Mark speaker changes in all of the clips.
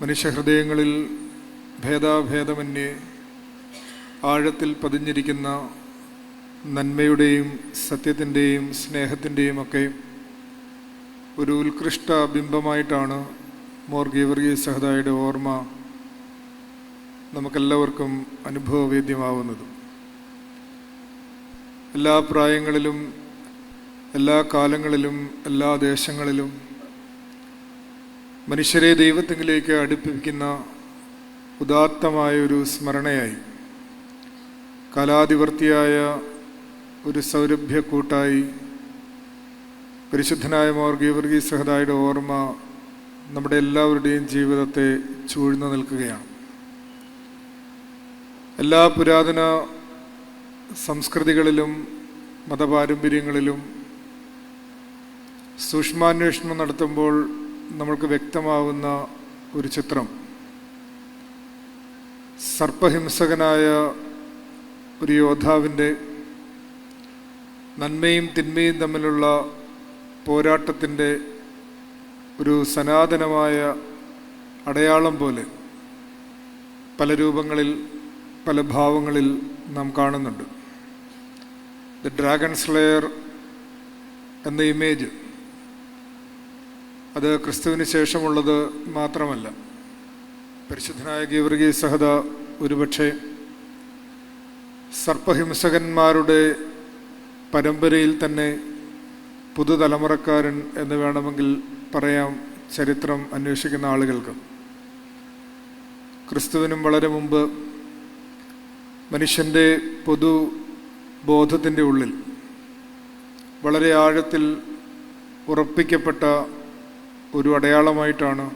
Speaker 1: മനുഷ്യഹൃദയങ്ങളിൽ ഭേദാഭേദമന്യേ ആഴത്തിൽ പതിഞ്ഞിരിക്കുന്ന നന്മയുടെയും സത്യത്തിന്റെയും സ്നേഹത്തിന്റെയും ഒക്കെ ഒരു ഉത്കൃഷ്ട ബിംബമായിട്ടാണ് മോർ ഗീവർഗീ സഹദായുടെ ഓർമ്മ നമുക്കെല്ലാവർക്കും അനുഭവവേദ്യമാവുന്നത്. എല്ലാ പ്രായങ്ങളിലും എല്ലാ കാലങ്ങളിലും എല്ലാ ദേശങ്ങളിലും മനുഷ്യരെ ദൈവത്തിലേക്ക് അടുപ്പിക്കുന്ന ഉദാത്തമായ ഒരു സ്മരണയായി. കാലാതിവർത്തിയായ ഒരു സൗരഭ്യക്കൂട്ടായി പരിശുദ്ധനായ മോർഗീവർഗീ സഹദായുടെ ഓർമ്മ നമ്മുടെ എല്ലാവരുടെയും ജീവിതത്തെ ചൂഴ്ന്നു നിൽക്കുകയാണ്. എല്ലാ പുരാതന സംസ്കൃതികളിലും മതപാരമ്പര്യങ്ങളിലും സൂക്ഷ്മാന്വേഷണം നടത്തുമ്പോൾ നമ്മൾക്ക് വ്യക്തമാവുന്ന ഒരു ചിത്രം. സർപ്പഹിംസകനായ ഒരു യോദ്ധാവിന്റെ നന്മയും തിന്മയും തമ്മിലുള്ള പോരാട്ടത്തിന്റെ ഒരു സനാതനമായ അടയാളം പോലെ പല രൂപങ്ങളിൽ പല ഭാവങ്ങളിൽ നാം കാണുന്നുണ്ട്. ദ ഡ്രാഗൺ സ്ലെയർ എന്ന ഇമേജ് അത് ക്രിസ്തുവിന് ശേഷമുള്ളത് മാത്രമല്ല. പരിശുദ്ധനായ ഗീവർഗി സഹദ ഒരുപക്ഷെ സർപ്പഹിംസകന്മാരുടെ പരമ്പരയിൽ തന്നെ പുതുതലമുറക്കാരൻ എന്ന് വേണമെങ്കിൽ പറയാം ചരിത്രം അന്വേഷിക്കുന്ന ആളുകൾക്ക്. ക്രിസ്തുവിനും വളരെ മുമ്പ് മനുഷ്യന്റെ പൊതു ബോധത്തിന്റെ ഉള്ളിൽ വളരെ ആഴത്തിൽ ഉറപ്പിക്കപ്പെട്ട ഒരു അടയാളമായിട്ടാണ്.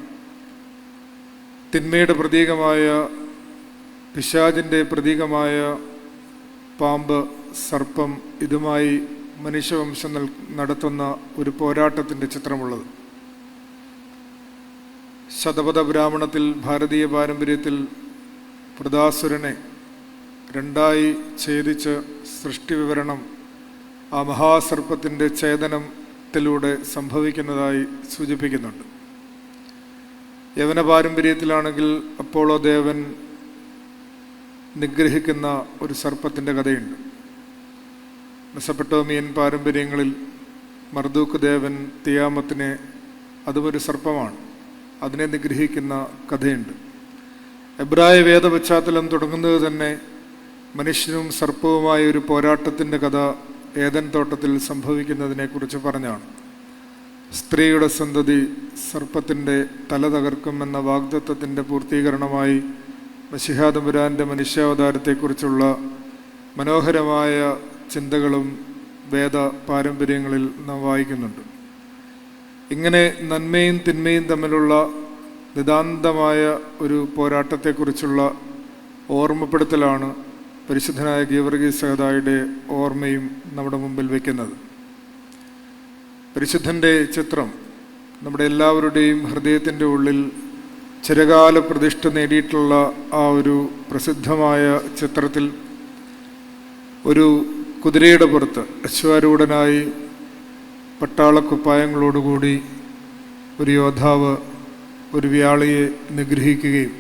Speaker 1: തിന്മയുടെ പ്രതീകമായ പിശാചിന്റെ പ്രതീകമായ പാമ്പ് സർപ്പം ഇതുമായി മനുഷ്യവംശം നടത്തുന്ന ഒരു പോരാട്ടത്തിന്റെ ചിത്രമുള്ളത്. ശതപഥ ബ്രാഹ്മണത്തിൽ ഭാരതീയ പാരമ്പര്യത്തിൽ പ്രദാസുരനെ രണ്ടായി ഛേദിച്ച് സൃഷ്ടി വിവരണം ആ മഹാസർപ്പത്തിന്റെ ഛേദനത്തിലൂടെ സംഭവിക്കുന്നതായി സൂചിപ്പിക്കുന്നുണ്ട്. യവന പാരമ്പര്യത്തിലാണെങ്കിൽ അപ്പോളോ ദേവൻ നിഗ്രഹിക്കുന്ന ഒരു സർപ്പത്തിന്റെ കഥയുണ്ട്. മെസപ്പെട്ടോമിയൻ പാരമ്പര്യങ്ങളിൽ മർദൂക്ക് ദേവൻ തിയാമത്തിനെ അതും ഒരു സർപ്പമാണ്. അതിനെ നിഗ്രഹിക്കുന്ന കഥയുണ്ട്. എബ്രായ വേദ പശ്ചാത്തലം തുടങ്ങുന്നത് തന്നെ മനുഷ്യനും സർപ്പവുമായ ഒരു പോരാട്ടത്തിന്റെ കഥ ഏതൻ തോട്ടത്തിൽ സംഭവിക്കുന്നതിനെക്കുറിച്ച് പറഞ്ഞാണ്. സ്ത്രീയുടെ സന്തതി സർപ്പത്തിന്റെ തല തകർക്കുമെന്ന വാഗ്ദത്വത്തിന്റെ പൂർത്തീകരണമായി മഷിഹാദപുരാന്റെ മനുഷ്യാവതാരത്തെക്കുറിച്ചുള്ള മനോഹരമായ ചിന്തകളും വേദ പാരമ്പര്യങ്ങളിൽ നാം വായിക്കുന്നുണ്ട്. ഇങ്ങനെ നന്മയും തിന്മയും തമ്മിലുള്ള നിതാന്തമായ ഒരു പോരാട്ടത്തെക്കുറിച്ചുള്ള ഓർമ്മപ്പെടുത്തലാണ് പരിശുദ്ധനായ ഗീവർഗീ സഹദായുടെ ഓർമ്മയും നമ്മുടെ മുമ്പിൽ വയ്ക്കുന്നത് പരിശുദ്ധന്റെ ചിത്രം നമ്മുടെ എല്ലാവരുടെയും ഹൃദയത്തിന്റെ ഉള്ളിൽ ചിരകാല പ്രതിഷ്ഠ നേടിയിട്ടുള്ള ആ ഒരു പ്രസിദ്ധമായ ചിത്രത്തിൽ ഒരു കുതിരയുടെ പുറത്ത് അശ്വാരൂഢനായി പട്ടാളക്കുപ്പായങ്ങളോടുകൂടി ഒരു യോദ്ധാവ് ഒരു വ്യാളിയെ നിഗ്രഹിക്കുകയും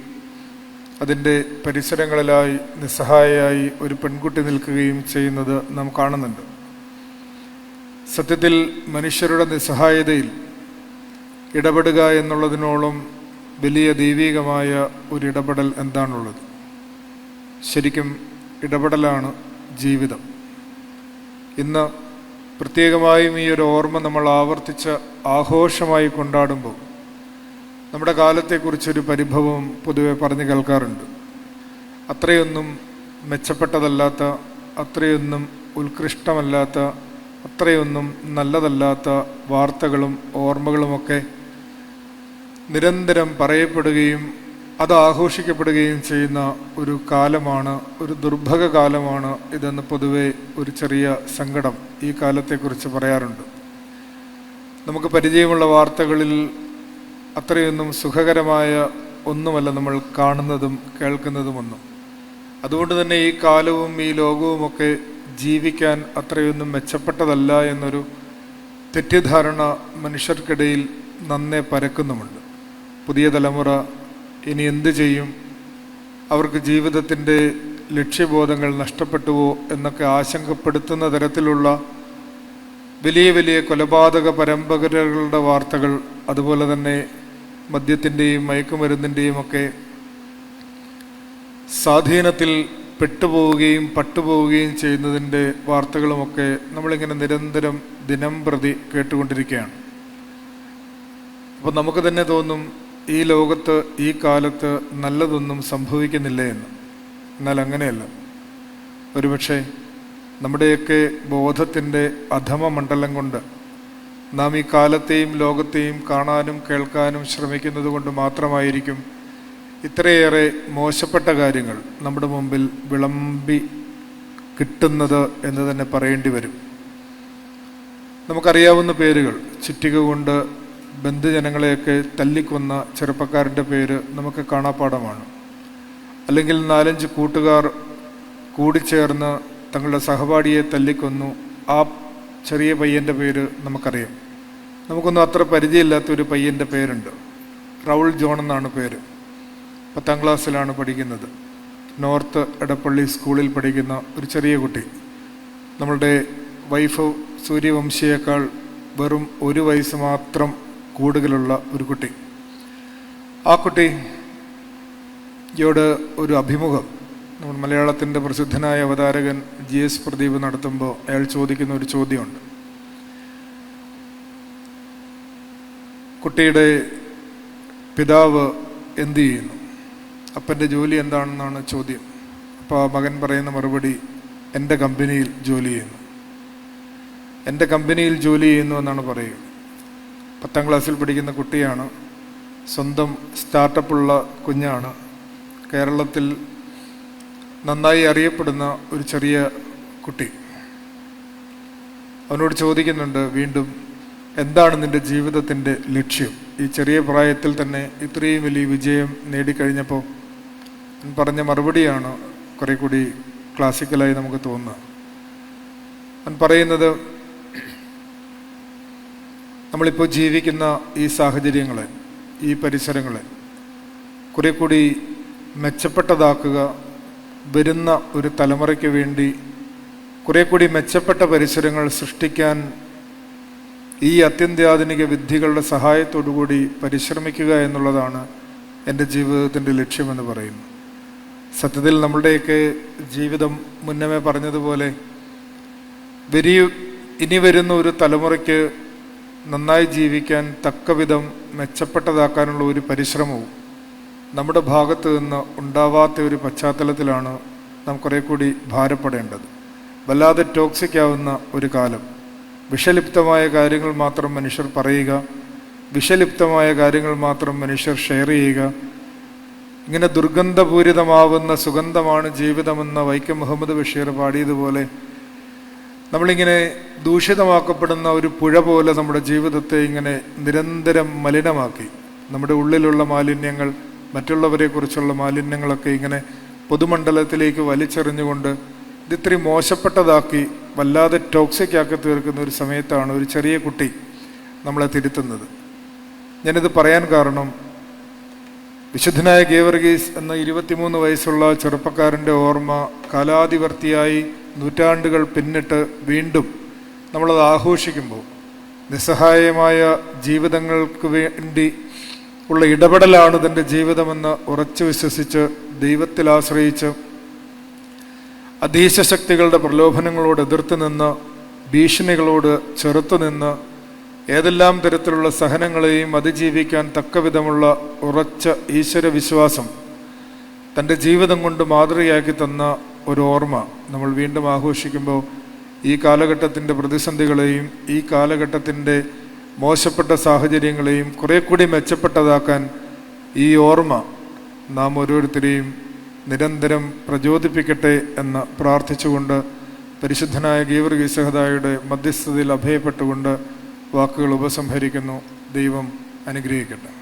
Speaker 1: അതിന്റെ പരിസരങ്ങളിലായി നിസ്സഹായയായി ഒരു പെൺകുട്ടി നിൽക്കുകയും ചെയ്യുന്നത് നാം കാണുന്നുണ്ട്. സത്യത്തിൽ മനുഷ്യരുടെ നിസ്സഹായതയിൽ ഇടപെടുക എന്നുള്ളതിനോളം വലിയ ദൈവികമായ ഒരു ഇടപെടൽ എന്താണുള്ളത്? ശരിക്കും ഇടപെടലാണ് ജീവിതം. ഇന്ന് പ്രത്യേകമായും ഈ ഒരു ഓർമ്മ നമ്മൾ ആവർത്തിച്ച് ആഘോഷമായി കൊണ്ടാടുമ്പോൾ നമ്മുടെ കാലത്തെക്കുറിച്ചൊരു പരിഭവം പൊതുവെ പറഞ്ഞു കേൾക്കാറുണ്ട്. അത്രയൊന്നും മെച്ചപ്പെട്ടതല്ലാത്ത അത്രയൊന്നും ഉത്കൃഷ്ടമല്ലാത്ത അത്രയൊന്നും നല്ലതല്ലാത്ത വാർത്തകളും ഓർമ്മകളുമൊക്കെ നിരന്തരം പറയപ്പെടുകയും അത് ആഘോഷിക്കപ്പെടുകയും ചെയ്യുന്ന ഒരു കാലമാണ് ഒരു ദുർഭക കാലമാണ് ഇതെന്ന് പൊതുവെ ഒരു ചെറിയ സങ്കടം ഈ കാലത്തെക്കുറിച്ച് പറയാറുണ്ട്. നമുക്ക് പരിചയമുള്ള വാർത്തകളിൽ അത്രയൊന്നും സുഖകരമായ ഒന്നുമല്ല നമ്മൾ കാണുന്നതും കേൾക്കുന്നതുമൊന്നും. അതുകൊണ്ട് തന്നെ ഈ കാലവും ഈ ലോകവുമൊക്കെ ജീവിക്കാൻ അത്രയൊന്നും മെച്ചപ്പെട്ടതല്ല എന്നൊരു തെറ്റിദ്ധാരണ മനുഷ്യർക്കിടയിൽ നന്നെ പരക്കുന്നുമുണ്ട്. പുതിയ തലമുറ ഇനി എന്തു ചെയ്യും? അവർക്ക് ജീവിതത്തിന്റെ ലക്ഷ്യബോധങ്ങൾ നഷ്ടപ്പെട്ടുവോ എന്നൊക്കെ ആശങ്കപ്പെടുത്തുന്ന തരത്തിലുള്ള വലിയ വലിയ കൊലപാതക പരമ്പരകളുടെ വാർത്തകൾ അതുപോലെ തന്നെ മദ്യത്തിന്റെയും മയക്കുമരുന്നിന്റെയും ഒക്കെ സ്വാധീനത്തിൽ പെട്ടുപോവുകയും പട്ടുപോവുകയും ചെയ്യുന്നതിന്റെ വാർത്തകളുമൊക്കെ നമ്മളിങ്ങനെ നിരന്തരം ദിനം പ്രതി കേട്ടുകൊണ്ടിരിക്കുകയാണ്. അപ്പോൾ നമുക്ക് തന്നെ തോന്നും ഈ ലോകത്ത് ഈ കാലത്ത് നല്ലതൊന്നും സംഭവിക്കുന്നില്ല എന്ന്. എന്നാൽ അങ്ങനെയല്ല. ഒരുപക്ഷെ നമ്മുടെയൊക്കെ ബോധത്തിന്റെ അധമ മണ്ഡലം കൊണ്ട് നാം ഈ കാലത്തെയും ലോകത്തെയും കാണാനും കേൾക്കാനും ശ്രമിക്കുന്നത് കൊണ്ട് മാത്രമായിരിക്കും ഇത്രയേറെ മോശപ്പെട്ട കാര്യങ്ങൾ നമ്മുടെ മുമ്പിൽ വിളമ്പി കിട്ടുന്നത് എന്ന് തന്നെ പറയേണ്ടി വരും. നമുക്കറിയാവുന്ന പേരുകൾ. ചുറ്റിക കൊണ്ട് ബന്ധുജനങ്ങളെയൊക്കെ തല്ലിക്കൊന്ന ചെറുപ്പക്കാരന്റെ പേര് നമുക്ക് കാണാപ്പാടമാണ് അല്ലെങ്കിൽ നാലഞ്ച് കൂട്ടുകാർ കൂടിച്ചേർന്ന് തങ്ങളുടെ സഹപാഠിയെ തല്ലിക്കൊന്നു. ആ ചെറിയ പയ്യന്റെ പേര് നമുക്കറിയാം. നമുക്കൊന്നും അത്ര പരിചയമില്ലാത്ത ഒരു പയ്യന്റെ പേരുണ്ട്. റൗൾ ജോൺ എന്നാണ് പേര്. പത്താം ക്ലാസ്സിലാണ് പഠിക്കുന്നത്. നോർത്ത് എടപ്പള്ളി സ്കൂളിൽ പഠിക്കുന്ന ഒരു ചെറിയ കുട്ടി. നമ്മളുടെ വൈഫ് സൂര്യവംശിയേക്കാൾ വെറും ഒരു വയസ്സ് മാത്രം കൂടുതലുള്ള ഒരു കുട്ടി. ആ കുട്ടി യോട് ഒരു അഭിമുഖം നമ്മൾ മലയാളത്തിന്റെ പ്രസിദ്ധനായ അവതാരകൻ ജി എസ് പ്രദീപ് നടത്തുമ്പോൾ അയാൾ ചോദിക്കുന്ന ഒരു ചോദ്യമുണ്ട്. കുട്ടിയുടെ പിതാവ് എന്ത് ചെയ്യുന്നു? അപ്പന്റെ ജോലി എന്താണെന്നാണ് ചോദ്യം. അപ്പോൾ മകൻ പറയുന്ന മറുപടി എന്റെ കമ്പനിയിൽ ജോലി ചെയ്യുന്നു. എന്റെ കമ്പനിയിൽ ജോലി ചെയ്യുന്നു എന്നാണ് പറയുക. പത്താം ക്ലാസ്സിൽ പഠിക്കുന്ന കുട്ടിയാണ് സ്വന്തം സ്റ്റാർട്ടപ്പുള്ള കുഞ്ഞാണ്. കേരളത്തിൽ നന്നായി അറിയപ്പെടുന്ന ഒരു ചെറിയ കുട്ടി. അവനോട് ചോദിക്കുന്നുണ്ട് വീണ്ടും എന്താണ് നിന്റെ ജീവിതത്തിന്റെ ലക്ഷ്യം? ഈ ചെറിയ പ്രായത്തിൽ തന്നെ ഇത്രയും വലിയ വിജയം നേടിക്കഴിഞ്ഞപ്പോൾ പറഞ്ഞ മറുപടിയാണ് കുറെ കൂടി ക്ലാസിക്കലായി നമുക്ക് തോന്നുന്നത് അവൻ പറയുന്നത് നമ്മളിപ്പോൾ ജീവിക്കുന്ന ഈ സാഹചര്യങ്ങളെ ഈ പരിസരങ്ങളെ കുറെ കൂടി മെച്ചപ്പെട്ടതാക്കുക വരുന്ന ഒരു തലമുറയ്ക്ക് വേണ്ടി കുറെ കൂടി മെച്ചപ്പെട്ട പരിസരങ്ങൾ സൃഷ്ടിക്കാൻ ഈ അത്യന്താധുനിക വിദ്യകളുടെ സഹായത്തോടുകൂടി പരിശ്രമിക്കുക എന്നുള്ളതാണ് എന്റെ ജീവിതത്തിന്റെ ലക്ഷ്യമെന്ന് പറയുന്നു. സത്യത്തിൽ നമ്മളുടെയൊക്കെ ജീവിതം മുന്നമേ പറഞ്ഞതുപോലെ വരി ഇനി വരുന്ന ഒരു തലമുറയ്ക്ക് നന്നായി ജീവിക്കാൻ തക്കവിധം മെച്ചപ്പെട്ടതാക്കാനുള്ള ഒരു പരിശ്രമവും നമ്മുടെ ഭാഗത്ത് നിന്ന് ഉണ്ടാവാത്ത ഒരു പശ്ചാത്തലത്തിലാണ് നാം കുറെ കൂടി ഭാരപ്പെടേണ്ടത്. വല്ലാതെ ടോക്സിക് ആവുന്ന ഒരു കാലം. വിഷലിപ്തമായ കാര്യങ്ങൾ മാത്രം മനുഷ്യർ പറയുക വിഷലിപ്തമായ കാര്യങ്ങൾ മാത്രം മനുഷ്യർ ഷെയർ ചെയ്യുക. ഇങ്ങനെ ദുർഗന്ധപൂരിതമാവുന്ന സുഗന്ധമാണ് ജീവിതമെന്ന വൈക്കം മുഹമ്മദ് ബഷീർ പാടിയതുപോലെ നമ്മളിങ്ങനെ ദൂഷിതമാക്കപ്പെടുന്ന ഒരു പുഴ പോലെ നമ്മുടെ ജീവിതത്തെ ഇങ്ങനെ നിരന്തരം മലിനമാക്കി. നമ്മുടെ ഉള്ളിലുള്ള മാലിന്യങ്ങൾ മറ്റുള്ളവരെ കുറിച്ചുള്ള മാലിന്യങ്ങളൊക്കെ ഇങ്ങനെ പൊതുമണ്ഡലത്തിലേക്ക് വലിച്ചെറിഞ്ഞുകൊണ്ട് ഇത് ഇത്രയും മോശപ്പെട്ടതാക്കി വല്ലാതെ ടോക്സിക് ആക്കി തീർക്കുന്ന ഒരു സമയത്താണ് ഒരു ചെറിയ കുട്ടി നമ്മളെ തിരുത്തുന്നത്. ഞാനിത് പറയാൻ കാരണം വിശുദ്ധനായ ഗേവർഗീസ് എന്ന ഇരുപത്തിമൂന്ന് വയസ്സുള്ള ചെറുപ്പക്കാരന്റെ ഓർമ്മ കാലാതിവർത്തിയായി നൂറ്റാണ്ടുകൾ പിന്നിട്ട് വീണ്ടും നമ്മളത് ആഘോഷിക്കുമ്പോൾ നിസ്സഹായമായ ജീവിതങ്ങൾക്ക് വേണ്ടി ഉള്ള ഇടപെടലാണ് തന്റെ ജീവിതമെന്ന് ഉറച്ചു വിശ്വസിച്ച് ദൈവത്തിൽ ആശ്രയിച്ച് അധീശ ശക്തികളുടെ പ്രലോഭനങ്ങളോട് എതിർത്ത് നിന്ന് ഭീഷണികളോട് ചെറുത്തു നിന്ന് ഏതെല്ലാം തരത്തിലുള്ള സഹനങ്ങളെയും അതിജീവിക്കാൻ തക്കവിധമുള്ള ഉറച്ച ഈശ്വരവിശ്വാസം തന്റെ ജീവിതം കൊണ്ട് മാതൃകയാക്കി തന്ന ഒരു ഓർമ്മ നമ്മൾ വീണ്ടും ആഘോഷിക്കുമ്പോൾ ഈ കാലഘട്ടത്തിന്റെ പ്രതിസന്ധികളെയും ഈ കാലഘട്ടത്തിന്റെ മോശപ്പെട്ട സാഹചര്യങ്ങളെയും കുറെ കൂടി മെച്ചപ്പെട്ടതാക്കാൻ ഈ ഓർമ്മ നാം ഓരോരുത്തരെയും നിരന്തരം പ്രചോദിപ്പിക്കട്ടെ എന്ന് പ്രാർത്ഥിച്ചുകൊണ്ട് പരിശുദ്ധനായ ഗീവർഗീസഹദായുടെ മധ്യസ്ഥതയിൽ അഭയപ്പെട്ടുകൊണ്ട് വാക്കുകൾ ഉപസംഹരിക്കുന്നു. ദൈവം അനുഗ്രഹിക്കട്ടെ.